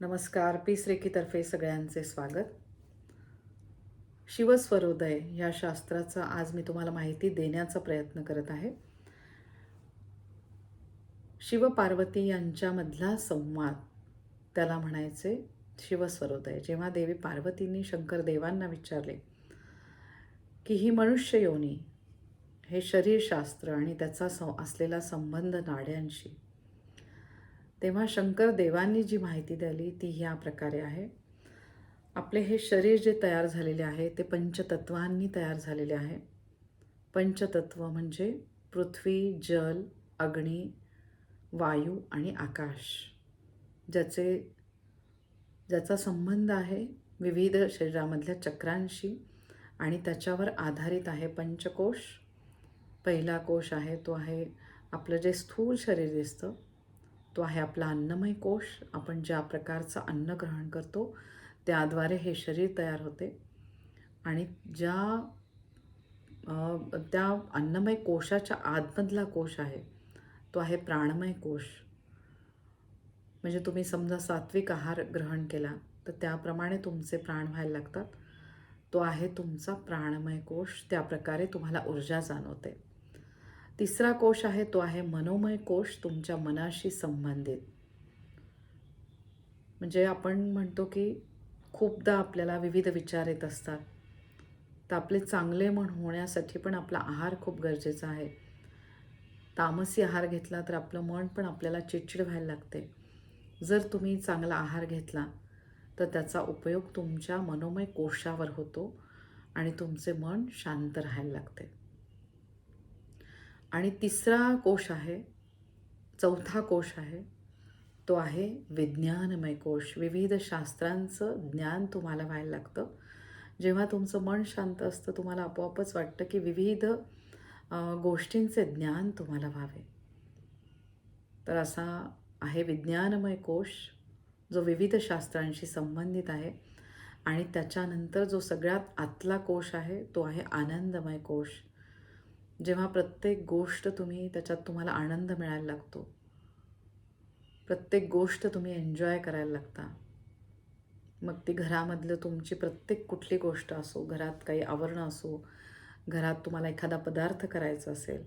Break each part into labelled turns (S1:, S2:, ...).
S1: नमस्कार पीस रेखीतर्फे सगळ्यांचे स्वागत. शिवस्वरोदय या शास्त्राचा आज मी तुम्हाला माहिती देण्याचा प्रयत्न करत आहे. शिवपार्वती यांच्यामधला संवाद त्याला म्हणायचे शिवस्वरोदय. जेव्हा देवी पार्वतींनी शंकर देवांना विचारले की ही मनुष्य योनी हे शरीरशास्त्र आणि त्याचा स असलेला संबंध नाड्यांशी तेव्हा शंकर देवांनी जी माहिती दिली ती ह्या प्रकारे आहे. आपले हे शरीर जे तयार झालेले आहे ते पंचतत्वांनी तयार झालेले आहे. पंचतत्व म्हणजे पृथ्वी जल अग्नी वायू आणि आकाश ज्याचे ज्याचा संबंध आहे विविध शरीरामधल्या चक्रांशी आणि त्याच्यावर आधारित आहे पंचकोश. पहिला कोश आहे तो आहे आपलं जे स्थूल शरीर दिसतं तो आहे आपला अन्नमय कोश. आपण ज्या प्रकारचं अन्न ग्रहण करतो त्याद्वारे हे शरीर तयार होते. आणि ज्या त्या अन्नमय कोशाच्या आतमधला कोश आहे तो आहे प्राणमय कोश. म्हणजे तुम्ही समजा सात्विक आहार ग्रहण केला तर त्याप्रमाणे तुमचे प्राण व्हायला लागतात. तो आहे तुमचा प्राणमय कोश. त्या प्रकारे तुम्हाला ऊर्जा जाणवते. तिसरा कोश आहे तो आहे मनोमय कोश तुमच्या मनाशी संबंधित. म्हणजे आपण म्हणतो की खूपदा आपल्याला विविध विचार येत असतात. तर आपले चांगले मन होण्यासाठी पण आपला आहार खूप गरजेचा आहे. तामसी आहार घेतला तर आपलं मन पण आपल्याला चिडचिड व्हायला लागते. जर तुम्ही चांगला आहार घेतला तर त्याचा उपयोग तुमच्या मनोमय कोशावर होतो आणि तुमचे मन शांत राहायला लागते. आणि तिसरा कोश आहे चौथा कोश आहे तो आहे विज्ञानमय कोश. विविध शास्त्रांचं ज्ञान तुम्हाला व्हायला लागतं. जेव्हा तुमचं मन शांत असतं तुम्हाला आपोआपच वाटतं की विविध गोष्टींचे ज्ञान तुम्हाला व्हावे. तर असा आहे विज्ञानमय कोश जो विविध शास्त्रांशी संबंधित आहे आणि त्याच्यानंतर जो सगळ्यात आतला कोश आहे तो आहे आनंदमय कोश. जेव्हा प्रत्येक गोष्ट तुम्ही त्याच्यात तुम्हाला आनंद मिळायला लागतो. प्रत्येक गोष्ट तुम्ही एन्जॉय करायला लागता. मग ती घरामधलं तुमची प्रत्येक कुठली गोष्ट असो घरात काही आवरणं असो घरात तुम्हाला एखादा पदार्थ करायचा असेल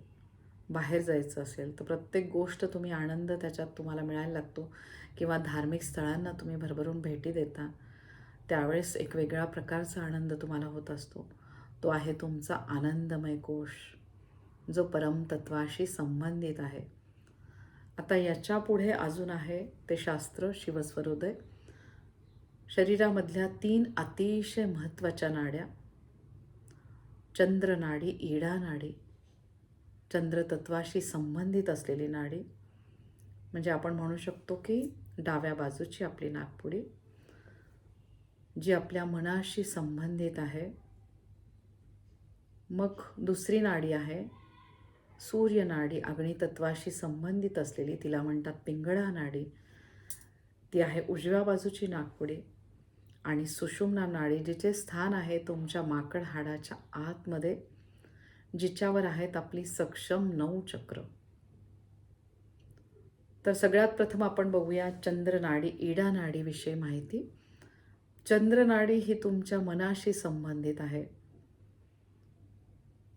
S1: बाहेर जायचं असेल तर प्रत्येक गोष्ट तुम्ही आनंद त्याच्यात तुम्हाला मिळायला लागतो. किंवा धार्मिक स्थळांना तुम्ही भरभरून भेटी देता. त्यावेळेस एक वेगळा प्रकारचा आनंद तुम्हाला होत असतो. तो आहे तुमचा आनंदमय कोश. जो परमतत्वाशी संबंधित आहे. आता याच्यापुढे अजून आहे ते शास्त्र शिवस्वरोदय. शरीरामधल्या तीन अतिशय महत्त्वाच्या नाड्या. चंद्रनाडी ईडा नाडी चंद्रतत्वाशी संबंधित असलेली नाडी. म्हणजे आपण म्हणू शकतो की डाव्या बाजूची आपली नागपुडी जी आपल्या मनाशी संबंधित आहे. मग दुसरी नाडी आहे सूर्यनाडी अग्नितत्वाशी संबंधित असलेली तिला म्हणतात पिंगळा नाडी. ती आहे उजव्या बाजूची नागपुडी. आणि सुषुम्ना नाडी जिचे स्थान आहे तुमच्या माकड हाडाच्या आतमध्ये जिच्यावर आहेत आपली सक्षम नऊ चक्र. तर सगळ्यात प्रथम आपण बघूया चंद्रनाडी इडा नाडीविषयी माहिती. चंद्रनाडी ही तुमच्या मनाशी संबंधित आहे.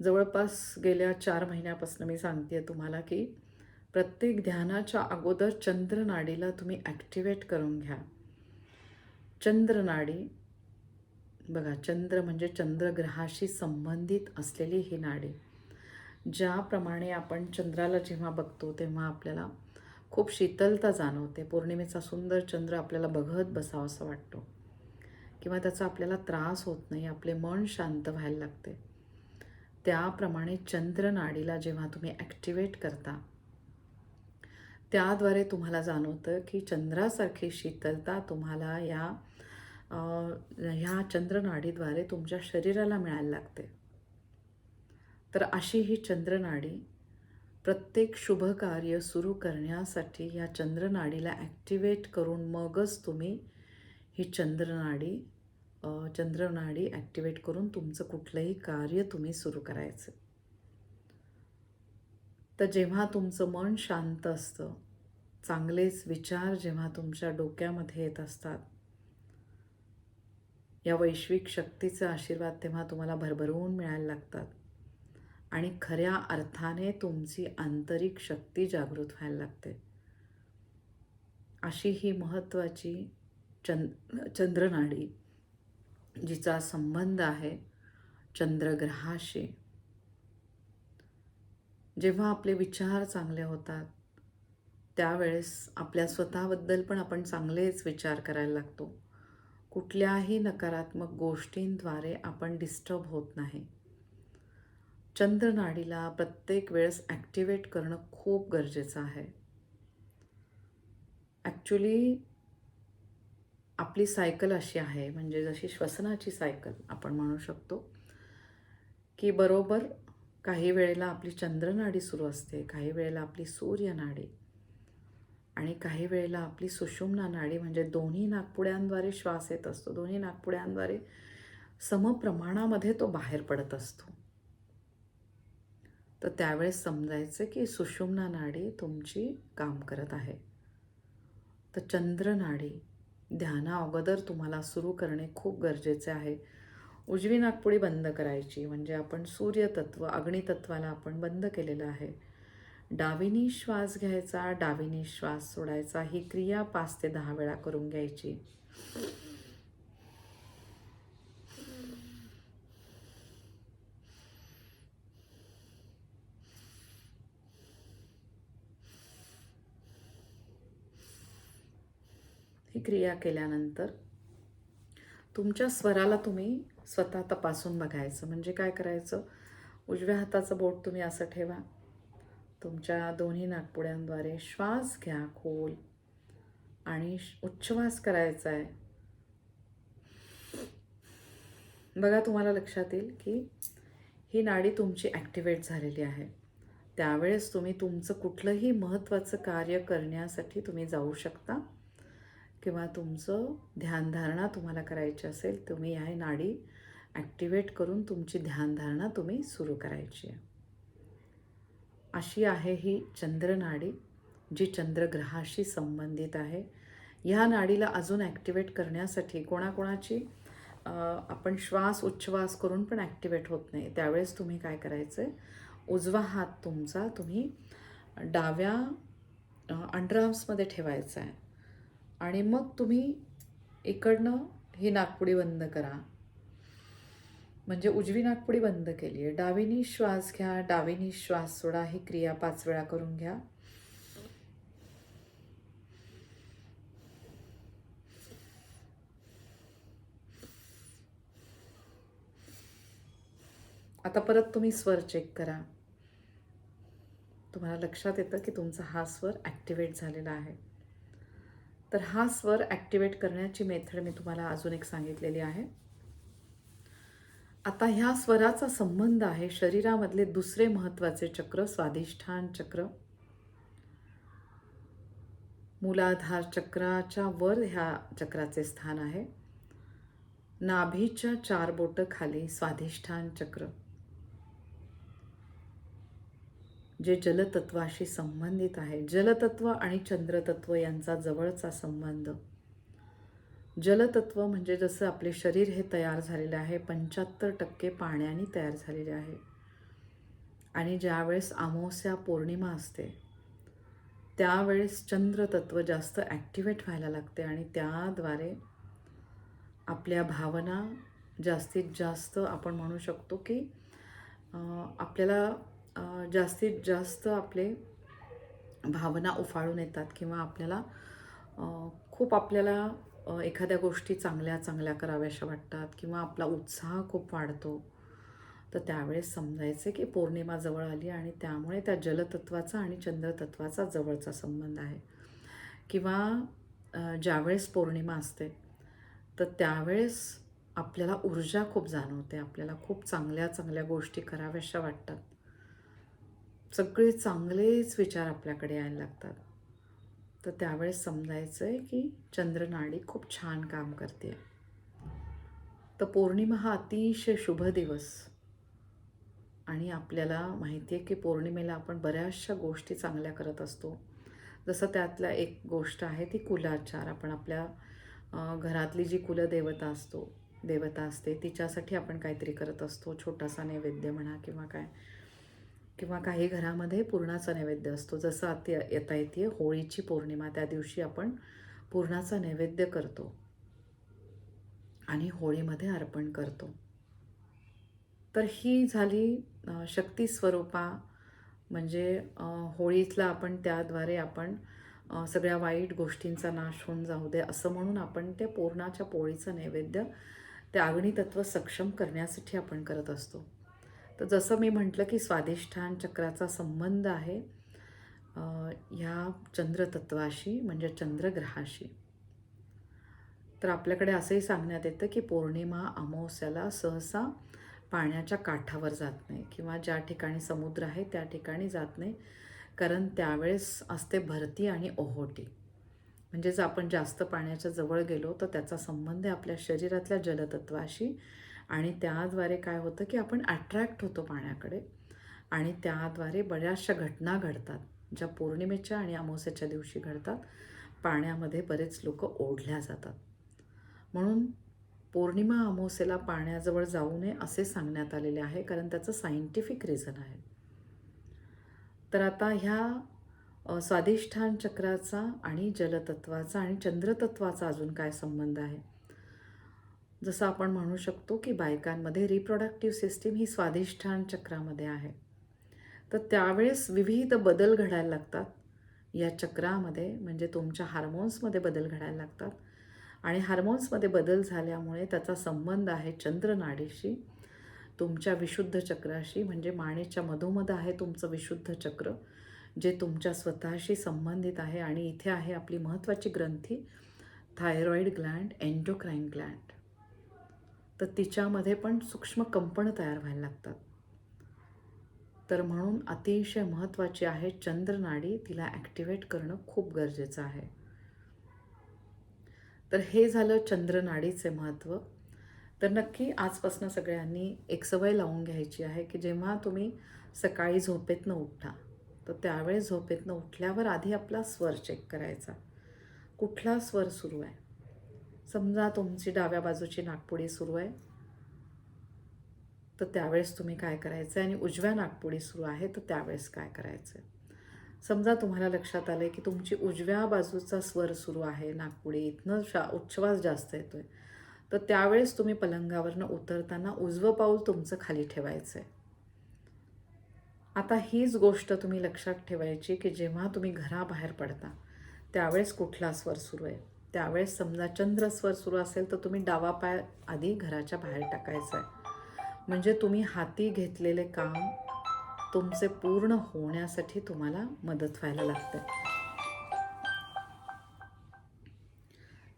S1: जवळपास गेल्या चार महिन्यापासून मी सांगते तुम्हाला की प्रत्येक ध्यानाच्या अगोदर चंद्रनाडीला तुम्ही ॲक्टिवेट करून घ्या. चंद्रनाडी बघा चंद्र म्हणजे चंद्रग्रहाशी संबंधित असलेली ही नाडी. ज्याप्रमाणे आपण चंद्राला जेव्हा बघतो तेव्हा आपल्याला खूप शीतलता जाणवते. पौर्णिमेचा सुंदर चंद्र आपल्याला बघत बसावंसं वाटतो. किंवा त्याचा आपल्याला त्रास होत नाही आपले मन शांत व्हायला लागते. त्याप्रमाणे चंद्रनाडीला जेव्हा तुम्ही ॲक्टिवेट करता त्याद्वारे तुम्हाला जाणवतं की चंद्रासारखी शीतलता तुम्हाला या ह्या चंद्रनाडीद्वारे तुमच्या शरीराला मिळायला लागते. तर अशी ही चंद्रनाडी प्रत्येक शुभ कार्य सुरू करण्यासाठी या चंद्रनाडीला ॲक्टिवेट करून मगच तुम्ही ही चंद्रनाडी चंद्रनाडी ॲक्टिवेट करून तुमचं कुठलंही कार्य तुम्ही सुरू करायचं. तर जेव्हा तुमचं मन शांत असतं चांगलेच विचार जेव्हा तुमच्या डोक्यामध्ये येत असतात या वैश्विक शक्तीचा आशीर्वाद तेव्हा तुम्हाला भरभरून मिळायला लागतात आणि खऱ्या अर्थाने तुमची आंतरिक शक्ती जागृत व्हायला लागते. अशी ही महत्त्वाची चंद चंद्रनाडी जिचा संबंध आहे चंद्रग्रहाशी. जेव्हा आपले विचार चांगले होतात त्यावेळेस आपल्या स्वतःबद्दल पण आपण चांगलेच विचार करायला लागतो. कुठल्याही नकारात्मक गोष्टींद्वारे आपण डिस्टर्ब होत नाही. चंद्रनाडीला प्रत्येक वेळेस ॲक्टिवेट करणं खूप गरजेचं आहे. ॲक्च्युली आपली सायकल अशी आहे म्हणजे जशी श्वसनाची सायकल आपण म्हणू शकतो की बरोबर काही वेळेला आपली चंद्रनाडी सुरू असते काही वेळेला आपली सूर्यनाडी आणि काही वेळेला आपली सुषुम्ना नाडी म्हणजे दोन्ही नागपुड्यांद्वारे श्वास येत असतो. दोन्ही नागपुड्यांद्वारे समप्रमाणामध्ये तो बाहेर पडत असतो. तर त्यावेळेस समजायचं की सुषुम्ना नाडी तुमची काम करत आहे. तर चंद्रनाडी ध्याना अगोदर तुम्हाला सुरू करणे खूप गरजेचे आहे. उजवी नागपुडी बंद करायची म्हणजे आपण सूर्यतत्व अग्नितत्वाला आपण बंद केलेलं आहे. डावीनी श्वास घ्यायचा डावीनी श्वास सोडायचा ही क्रिया पाच ते दहा वेळा करून घ्यायची. क्रिया केल्यानंतर तुमच्या स्वराला तुम्ही स्वतः तपासून बघायचं. म्हणजे काय करायचं? उजव्या हाताचं बोट तुम्ही असं ठेवा. तुमच्या दोन्ही नागपुड्यांद्वारे श्वास घ्या खोल आणि श- उच्छ्वास करायचा आहे. बघा तुम्हाला लक्षात येईल की ही नाडी तुमची ॲक्टिवेट झालेली आहे. त्यावेळेस तुम्ही तुमचं कुठलंही महत्त्वाचं कार्य करण्यासाठी तुम्ही जाऊ शकता. किंवा तुमचं ध्यानधारणा तुम्हाला करायची असेल तुम्ही या नाडी ॲक्टिवेट करून तुमची ध्यानधारणा तुम्ही सुरू करायची आहे. अशी आहे ही चंद्रनाडी जी चंद्रग्रहाशी संबंधित आहे. ह्या नाडीला अजून ॲक्टिवेट करण्यासाठी कोणाकोणाची आपण श्वास उच्छ्वास करून पण ॲक्टिवेट होत नाही. त्यावेळेस तुम्ही काय करायचं आहे उजवा हात तुमचा तुम्ही डाव्या अंडरआर्म्समध्ये ठेवायचा आहे. आणि मग तुम्ही इकडनं ही नागपुडी बंद करा. म्हणजे उजवी नागपुडी बंद केली आहे. डावीनी श्वास घ्या डावीनी श्वास सोडा ही क्रिया पाच वेळा करून घ्या. आता परत तुम्ही स्वर चेक करा. तुम्हाला लक्षात येतं की तुमचा हा स्वर ॲक्टिवेट झालेला आहे. तर हा स्वर ॲक्टिवेट करण्याची मेथड मी तुम्हाला अजून एक सांगितलेली आहे. आता ह्या स्वराचा संबंध आहे शरीरामधले दुसरे महत्त्वाचे चक्र स्वाधिष्ठान चक्र. मूलाधार चक्राच्या वर ह्या चक्राचे स्थान आहे. नाभीच्या चार बोटं खाली स्वाधिष्ठान चक्र. जे जलतत्वाशी संबंधित आहे. जलतत्व आणि चंद्रतत्व यांचा जवळचा संबंध. जलतत्व म्हणजे जसं आपले शरीर हे तयार झालेले आहे पंच्याहत्तर टक्के पाण्याने तयार झालेले आहे. आणि ज्यावेळेस अमावस्या पौर्णिमा असते त्यावेळेस चंद्रतत्व जास्त ॲक्टिवेट व्हायला लागते आणि त्याद्वारे आपल्या भावना जास्तीत जास्त आपण म्हणू शकतो की आपल्याला जास्तीत जास्त आपले भावना उफाळून येतात किंवा आपल्याला खूप आपल्याला एखाद्या गोष्टी चांगल्या चांगल्या कराव्याशा वाटतात किंवा आपला उत्साह खूप वाढतो. तर त्यावेळेस समजायचे की पौर्णिमा जवळ आली आणि त्यामुळे त्या जलतत्वाचा आणि चंद्रतत्वाचा जवळचा संबंध आहे. किंवा ज्यावेळेस पौर्णिमा असते तर त्यावेळेस आपल्याला ऊर्जा खूप जाणवते. आपल्याला खूप चांगल्या चांगल्या गोष्टी कराव्याशा वाटतात. सगळे चांगलेच विचार आपल्याकडे यायला लागतात. तर त्यावेळेस समजायचं आहे की चंद्रनाडी खूप छान काम करते तर पौर्णिमा हा अतिशय शुभ दिवस. आणि आपल्याला माहिती आहे की पौर्णिमेला आपण बऱ्याचशा गोष्टी चांगल्या करत असतो. जसं त्यातल्या एक गोष्ट आहे ती कुलाचार. आपण आपल्या घरातली जी कुलदेवता असतो देवता असते तिच्यासाठी आपण काहीतरी करत असतो. छोटासा नैवेद्य म्हणा किंवा काय. किंवा काही घरामध्ये पूर्णाचा नैवेद्य असतो. जसं आत येता येते होळीची पौर्णिमा त्या दिवशी आपण पूर्णाचा नैवेद्य करतो आणि होळीमध्ये अर्पण करतो. तर ही झाली शक्ती स्वरूपा. म्हणजे होळीतला आपण त्याद्वारे आपण सगळ्या वाईट गोष्टींचा नाश होऊन जाऊ दे असं म्हणून आपण त्या पूर्णाच्या पोळीचं नैवेद्य ते अग्नितत्व सक्षम करण्यासाठी आपण करत असतो. तर जसं मी म्हटलं की स्वादिष्ठान चक्राचा संबंध आहे ह्या चंद्रतत्वाशी म्हणजे चंद्रग्रहाशी. तर आपल्याकडे असंही सांगण्यात येतं की पौर्णिमा अमावस्याला सहसा पाण्याच्या काठावर जात नाही किंवा ज्या ठिकाणी समुद्र आहे त्या ठिकाणी जात नाही कारण त्यावेळेस असते भरती आणि ओहोटी. म्हणजेच आपण जास्त पाण्याच्या जवळ गेलो तर त्याचा संबंध आहे आपल्या शरीरातल्या जलतत्वाशी आणि त्याद्वारे काय होतं की आपण अट्रॅक्ट होतो पाण्याकडे. आणि त्याद्वारे बऱ्याचशा घटना घडतात. ज्या पौर्णिमेच्या आणि अमावस्याच्या दिवशी घडतात. पाण्यामध्ये बरेच लोक ओढल्या जातात. म्हणून पौर्णिमा अमावस्येला पाण्याजवळ जाऊ नये असे सांगण्यात आलेले आहे. कारण त्याचं सायंटिफिक रिझन आहे. तर आता ह्या अ, स्वाधिष्ठान चक्राचा आणि जलतत्वाचा आणि चंद्रतत्वाचा अजून काय संबंध आहे? जसं आपण म्हणू शकतो की बायकांमध्ये रिप्रोडक्टिव्ह सिस्टीम ही स्वाधिष्ठान चक्रामध्ये आहे. तर त्यावेळेस विविध बदल घडायला लागतात. या चक्रामध्ये म्हणजे तुमच्या हार्मोन्समध्ये बदल घडायला लागतात. आणि हार्मोन्समध्ये बदल झाल्यामुळे त्याचा संबंध आहे चंद्रनाडीशी तुमच्या विशुद्ध चक्राशी म्हणजे मानेच्या मधोमध आहे तुमचं विशुद्ध चक्र जे तुमच्या स्वतःशी संबंधित आहे. आणि इथे आहे आपली महत्त्वाची ग्रंथी थायरॉईड ग्लँड एन्डोक्राईन ग्लँड तर तिच्यामध्ये पण सूक्ष्म कंपनं तयार व्हायला लागतात. तर म्हणून अतिशय महत्त्वाची आहे चंद्रनाडी तिला ॲक्टिवेट करणं खूप गरजेचं आहे. तर हे झालं चंद्रनाडीचे महत्त्व. तर नक्की आजपासून सगळ्यांनी एक सवय लावून घ्यायची आहे की जेव्हा तुम्ही सकाळी झोपेतनं उठा तर त्यावेळेस झोपेतनं उठल्यावर आधी आपला स्वर चेक करायचा. कुठला स्वर सुरू आहे? समजा तुमची डाव्या बाजूची नागपुडी सुरू आहे तर त्यावेळेस तुम्ही काय करायचं आहे आणि उजव्या नागपुडी सुरू आहे तर त्यावेळेस काय करायचं आहे समजा तुम्हाला लक्षात आलं आहे की तुमची उजव्या बाजूचा स्वर सुरू आहे नागपुडी इथनं शा उच्छ्वास जास्त येतो आहे तर त्यावेळेस तुम्ही पलंगावरनं उतरताना उजवं पाऊल तुमचं खाली ठेवायचं आहे आता हीच गोष्ट तुम्ही लक्षात ठेवायची की जेव्हा तुम्ही घराबाहेर पडता त्यावेळेस कुठला स्वर सुरू आहे? त्यावेळेस समजा चंद्र स्वर सुरू असेल तर तुम्ही डावा पाय आधी घराच्या बाहेर टाकायचा आहे म्हणजे तुम्ही हाती घेतलेले काम तुमचे पूर्ण होण्यासाठी तुम्हाला मदत व्हायला लागते.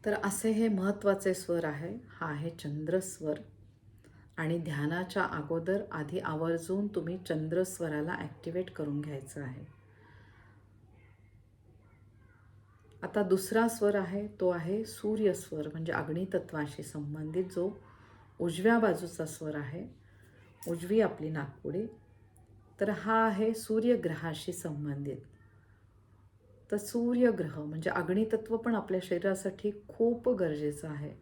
S1: तर असे हे महत्त्वाचे स्वर आहे. हा आहे चंद्रस्वर आणि ध्यानाच्या अगोदर आधी आवर्जून तुम्ही चंद्रस्वराला ॲक्टिवेट करून घ्यायचं आहे. आता दुसरा स्वर आहे तो आहे सूर्यस्वर म्हणजे अग्नितत्वाशी संबंधित जो उजव्या बाजूचा स्वर आहे उजवी आपली नागपुडी तर हा आहे सूर्यग्रहाशी संबंधित. तर सूर्यग्रह म्हणजे अग्नितत्व पण आपल्या शरीरासाठी खूप गरजेचं आहे.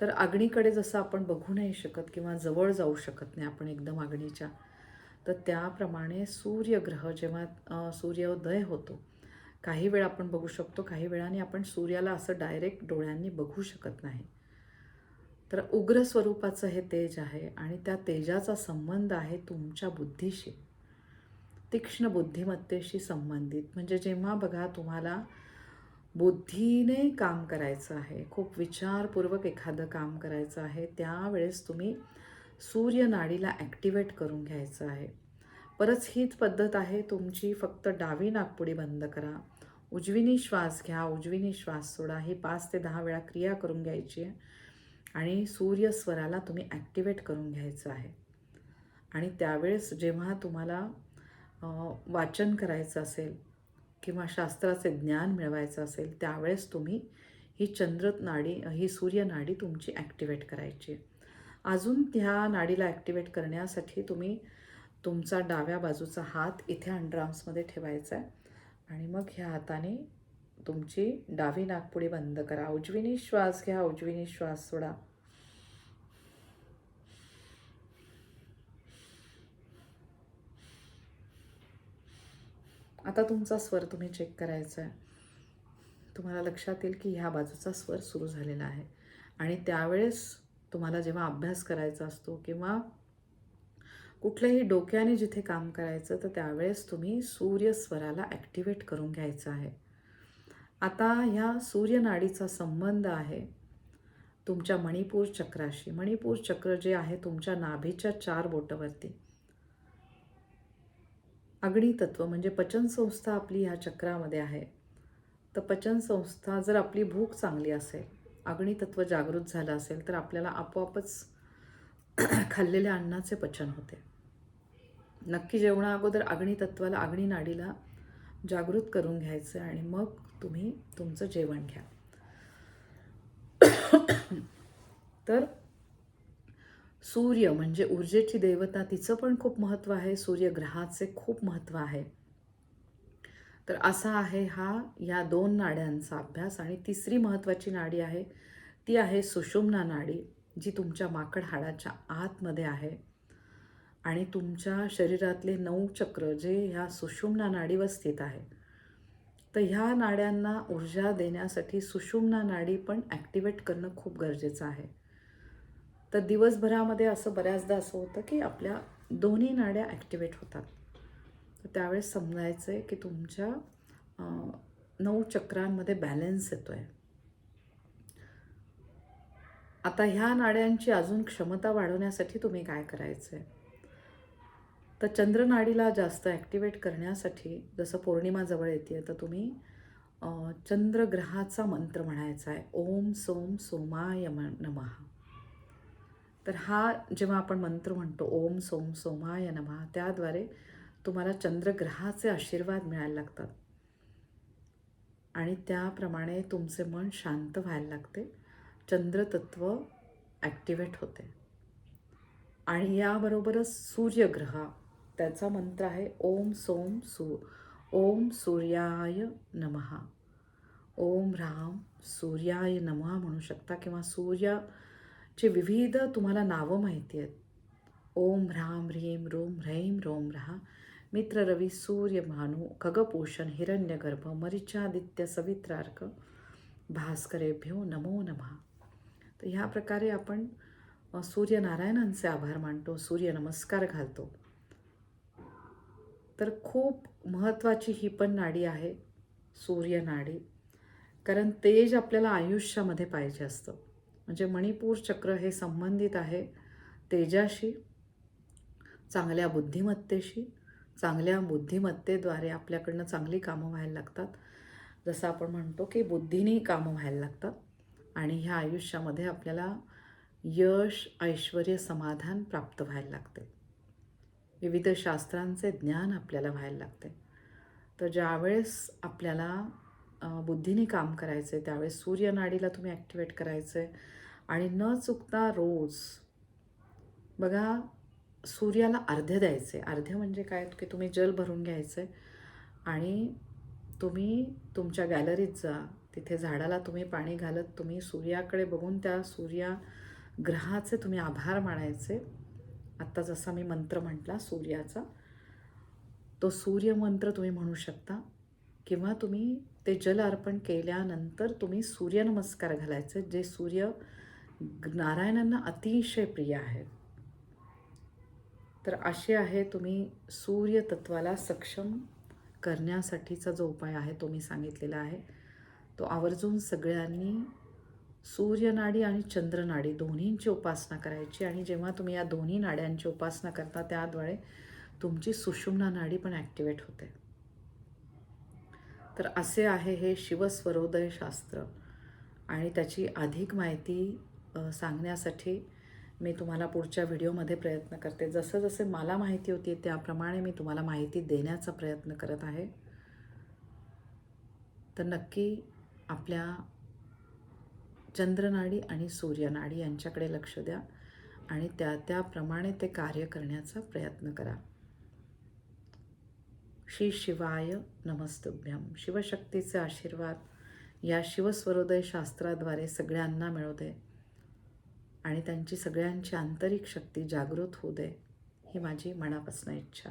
S1: तर अग्नीकडे जसं आपण बघू नाही शकत किंवा जवळ जाऊ शकत नाही आपण एकदम अग्नीच्या तर त्याप्रमाणे सूर्यग्रह जेव्हा सूर्योदय होतो काही वेळा आपण बघू शकतो काही वेळाने आपण सूर्याला असं डायरेक्ट डोळ्यांनी बघू शकत नाही. तर उग्र स्वरूपाचं हे तेज आहे आणि त्या तेजाचा संबंध आहे तुमच्या बुद्धीशी. तीक्ष्ण बुद्धिमत्तेशी संबंधित. म्हणजे जेव्हा बघा तुम्हाला बुद्धीने काम करायचं आहे खूप विचारपूर्वक एखादं काम करायचं आहे त्यावेळेस तुम्ही सूर्यनाडीला ॲक्टिवेट करून घ्यायचं आहे. परत हीच पद्धत आहे तुमची फक्त डावी नागपुडी बंद करा. उजवीने श्वास घ्या उजवीने श्वास सोडा. ही पाच ते दहा वेळा क्रिया करून घ्यायची आहे. आणि सूर्यस्वराला तुम्ही ॲक्टिवेट करून घ्यायचं आहे. आणि त्यावेळेस जेव्हा तुम्हाला वाचन करायचं असेल किंवा शास्त्राचे ज्ञान मिळवायचं असेल त्यावेळेस तुम्ही ही चंद्र नाडी ही सूर्यनाडी तुमची ॲक्टिवेट करायची आहे. अजून त्या नाडीला ॲक्टिवेट करण्यासाठी तुम्ही तुमचा डाव्या बाजूचा हात इथे अंडरआर्म्समध्ये ठेवायचा आहे. आणि मग ह्या हाताने तुमची डावी नागपुडी बंद करा. उजवीने श्वास घ्या उजवीने श्वास सोडा. आता तुमचा स्वर तुम्ही चेक करायचा आहे तुम्हाला लक्षात येईल की ह्या बाजूचा स्वर सुरू झालेला आहे. आणि त्यावेळेस तुम्हाला जेव्हा अभ्यास करायचा असतो किंवा कुठल्याही डोक्याने जिथे काम करायचं तर त्यावेळेस तुम्ही सूर्यस्वराला ॲक्टिवेट करून घ्यायचं आहे. आता ह्या सूर्यनाडीचा संबंध आहे तुमच्या मणिपूर चक्राशी. मणिपूर चक्र जे आहे तुमच्या नाभीच्या चार बोटावरती. अग्नितत्व म्हणजे पचनसंस्था आपली ह्या चक्रामध्ये आहे. तर पचनसंस्था जर आपली भूक चांगली असेल अग्नितत्व जागृत झालं असेल तर आपल्याला आपोआपच खाल्लेल्या अन्नाचे पचन होते. नक्की जेवणा अगोदर अग्नी नाडीला जागृत करून घ्यायचं आणि मग तुम्ही तुमचं जेवण घ्या. तर सूर्य म्हणजे ऊर्जेची देवता तिचं पण खूप महत्त्व आहे. सूर्यग्रहाचे खूप महत्त्व आहे. तर असा आहे हा या दोन नाड्यांचा अभ्यास आणि तिसरी महत्त्वाची नाडी आहे. ती आहे सुषुम्ना नाडी जी तुमच्या माकड हाडाच्या आतमध्ये आहे. आणि तुमच्या शरीरातले नऊ चक्र जे ह्या सुषुम्ना नाडीवर स्थित आहे तर ह्या नाड्यांना ऊर्जा देण्यासाठी सुषुम्ना नाडी पण ॲक्टिवेट करणं खूप गरजेचं आहे. तर दिवसभरामध्ये असं बऱ्याचदा असं होतं की आपल्या दोन्ही नाड्या ॲक्टिवेट होतात. तर त्यावेळेस समजायचं आहे की तुमच्या नऊ चक्रांमध्ये बॅलन्स येतो आहे आता ह्या नाड्यांची अजून क्षमता वाढवण्यासाठी तुम्ही काय करायचं आहे तर चंद्रनाडीला जास्त ॲक्टिवेट करण्यासाठी जसं पौर्णिमा जवळ येते तर तुम्ही चंद्रग्रहाचा मंत्र म्हणायचा आहे. ओम सोम सोमाय नमः. तर हा जेव्हा आपण मंत्र म्हणतो ओम सोम सोमाय नमः त्याद्वारे तुम्हाला चंद्रग्रहाचे आशीर्वाद मिळायला लागतात. आणि त्याप्रमाणे तुमचे मन शांत व्हायला लागते. चंद्रतत्व ॲक्टिवेट होते. आणि याबरोबरच सूर्यग्रह त्याचा मंत्र आहे ओम सोम सू ओम सूर्याय नमः. ओम राम सूर्याय नमः म्हणू शकता किंवा सूर्याचे विविध तुम्हाला नावं माहिती आहेत. ओम राम ह्रीम रोम ह्रैम रोम रहा मित्र रवी सूर्य भानू खगपोषण हिरण्यगर्भ मरिचादित्य सवित्रार्क भास्करेभ्यो नमो नमः. तर ह्या प्रकारे आपण सूर्यनारायणांचे आभार मानतो सूर्य नमस्कार घालतो. तर खूप महत्त्वाची ही पण नाडी आहे सूर्यनाडी कारण तेज आपल्याला आयुष्यामध्ये पाहिजे असतं. म्हणजे मणिपूर चक्र हे संबंधित आहे तेजाशी चांगल्या बुद्धिमत्तेशी चांगल्या बुद्धिमत्तेद्वारे आपल्याकडनं चांगली कामं व्हायला लागतात. जसं आपण म्हणतो की बुद्धीने कामं व्हायला लागतात आणि ह्या आयुष्यामध्ये आपल्याला यश ऐश्वर समाधान प्राप्त व्हायला लागते. विविध शास्त्रांचे ज्ञान आपल्याला व्हायला लागते. तर ज्यावेळेस आपल्याला बुद्धीने काम करायचं आहे त्यावेळेस सूर्यनाडीला तुम्ही ॲक्टिवेट करायचं आहे आणि न चुकता रोज बघा सूर्याला अर्ध्य द्यायचे अर्ध्य म्हणजे काय? की तुम्ही जल भरून घ्यायचं आहे आणि तुम्ही तुमच्या गॅलरीत जा. तिथे झाडाला तुम्ही पाणी घालत तुम्ही सूर्याकडे बघून त्या सूर्या ग्रहाचे तुम्ही आभार मानायचे. आत्ता जसा मी मंत्र म्हटला सूर्याचा तो सूर्यमंत्र तुम्ही म्हणू शकता. किंवा तुम्ही ते जल अर्पण केल्यानंतर तुम्ही सूर्यनमस्कार घालायचे जे सूर्य नारायणांना अतिशय प्रिय आहेत. तर असे आहे तुम्ही सूर्यतत्वाला सक्षम करण्यासाठीचा जो उपाय आहे तो मी सांगितलेला आहे. तो आवर्जून सगळ्यांनी सूर्यनाडी आणि चंद्रनाडी दोन्हींची उपासना करायची आणि जेव्हा तुम्ही या दोन्ही नाड्यांची उपासना करता त्याद्वारे तुमची सुषुम्ना नाडी पण ॲक्टिवेट होते. तर असे आहे हे शिवस्वरोदय शास्त्र. आणि त्याची अधिक माहिती सांगण्यासाठी मी तुम्हाला पुढच्या व्हिडिओमध्ये प्रयत्न करते. जसं जसे मला माहिती होती त्याप्रमाणे मी तुम्हाला माहिती देण्याचा प्रयत्न करत आहे. तर नक्की आपल्या चंद्रनाडी आणि सूर्यनाडी यांच्याकडे लक्ष द्या आणि त्या त्याप्रमाणे ते कार्य करण्याचा प्रयत्न करा. श्री शिवाय नमस्तुभ्यम शिवशक्तीचे आशीर्वाद या शिवस्वरोदय शास्त्राद्वारे सगळ्यांना मिळू दे आणि त्यांची सगळ्यांची आंतरिक शक्ती जागृत होऊ दे ही माझी मनापासून इच्छा.